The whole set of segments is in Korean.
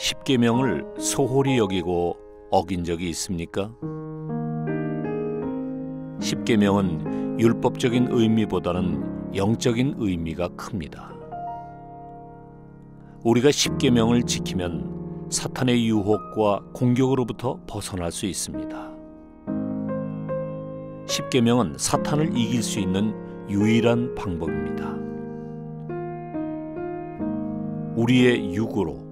십계명을 소홀히 여기고 어긴 적이 있습니까? 십계명은 율법적인 의미보다는 영적인 의미가 큽니다. 우리가 십계명을 지키면 사탄의 유혹과 공격으로부터 벗어날 수 있습니다. 십계명은 사탄을 이길 수 있는 유일한 방법입니다. 우리의 육으로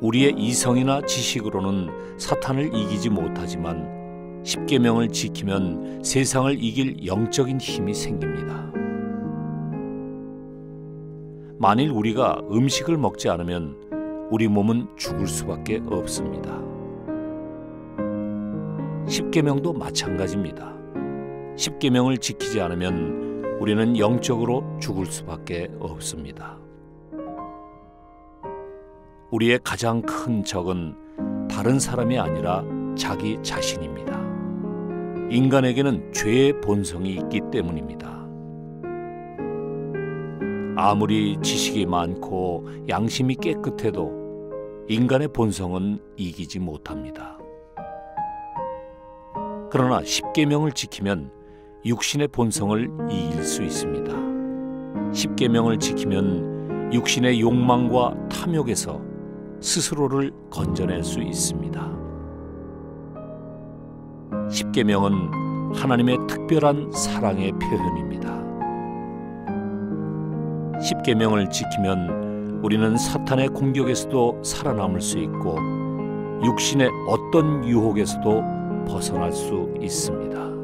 우리의 이성이나 지식으로는 사탄을 이기지 못하지만 십계명을 지키면 세상을 이길 영적인 힘이 생깁니다. 만일 우리가 음식을 먹지 않으면 우리 몸은 죽을 수밖에 없습니다. 십계명도 마찬가지입니다. 십계명을 지키지 않으면 우리는 영적으로 죽을 수밖에 없습니다. 우리의 가장 큰 적은 다른 사람이 아니라 자기 자신입니다. 인간에게는 죄의 본성이 있기 때문입니다. 아무리 지식이 많고 양심이 깨끗해도 인간의 본성은 이기지 못합니다. 그러나 십계명을 지키면 육신의 본성을 이길 수 있습니다. 십계명을 지키면 육신의 욕망과 탐욕에서 스스로를 건져낼 수 있습니다. 십계명은 하나님의 특별한 사랑의 표현입니다. 십계명을 지키면 우리는 사탄의 공격에서도 살아남을 수 있고 육신의 어떤 유혹에서도 벗어날 수 있습니다.